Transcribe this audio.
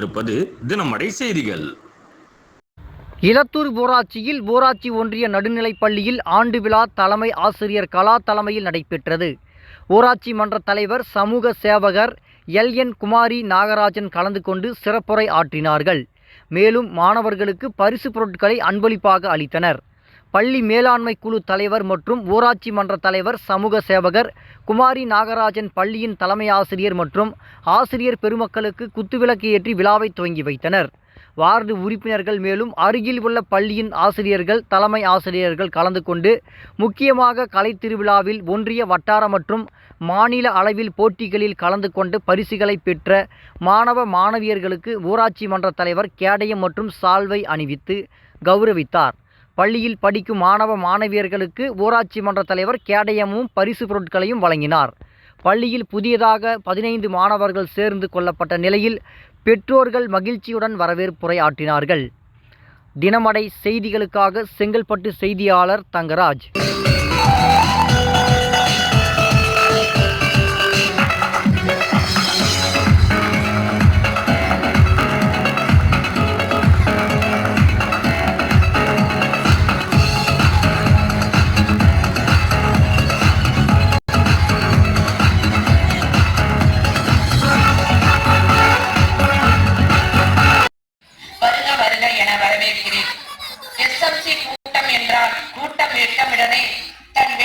கொண்டிருப்பது தினமடை செய்திகள். இலத்தூர் ஊராட்சியில் ஊராட்சி ஒன்றிய நடுநிலைப் பள்ளியில் ஆண்டு விழா தலைமை ஆசிரியர் கலா தலைமையில் நடைபெற்றது. ஊராட்சி மன்ற தலைவர் சமூக சேவகர் எல். என். குமாரி நாகராஜன் கலந்து கொண்டு சிறப்புரை ஆற்றினார்கள். மேலும் மாணவர்களுக்கு பரிசு பொருட்களை அன்பளிப்பாக அளித்தனர். பள்ளி மேலாண்மை குழு தலைவர் மற்றும் ஊராட்சி மன்ற தலைவர் சமூக சேவகர் குமாரி நாகராஜன் பள்ளியின் தலைமை ஆசிரியர் மற்றும் ஆசிரியர் பெருமக்களுக்கு குத்துவிளக்கு ஏற்றி விழாவை துவங்கி வைத்தனர். வார்டு உறுப்பினர்கள் மேலும் அருகில் உள்ள பள்ளியின் ஆசிரியர்கள் தலைமை ஆசிரியர்கள் கலந்து கொண்டு முக்கியமாக கலை திருவிழாவில் ஒன்றிய வட்டார மற்றும் மாநில அளவில் போட்டிகளில் கலந்து கொண்டு பரிசுகளை பெற்ற மாணவ மாணவியர்களுக்கு ஊராட்சி மன்ற தலைவர் கேடயம் மற்றும் சால்வை அணிவித்து கௌரவித்தார். பள்ளியில் படிக்கும் மாணவ மாணவியர்களுக்கு ஊராட்சி மன்ற தலைவர் கேடயமும் பரிசு பொருட்களையும் வழங்கினார். பள்ளியில் புதியதாக பதினைந்து மாணவர்கள் சேர்ந்து கொள்ளப்பட்ட நிலையில் பெற்றோர்கள் மகிழ்ச்சியுடன் வரவேற்புரை ஆற்றினார்கள் தினமடை செய்திகளுக்காக செங்கல்பட்டு செய்தியாளர் தங்கராஜ். வரவேற்கிறேன் எஸ் எம் சி கூட்டம் என்றால் கூட்டம் எட்டமிடனை தன்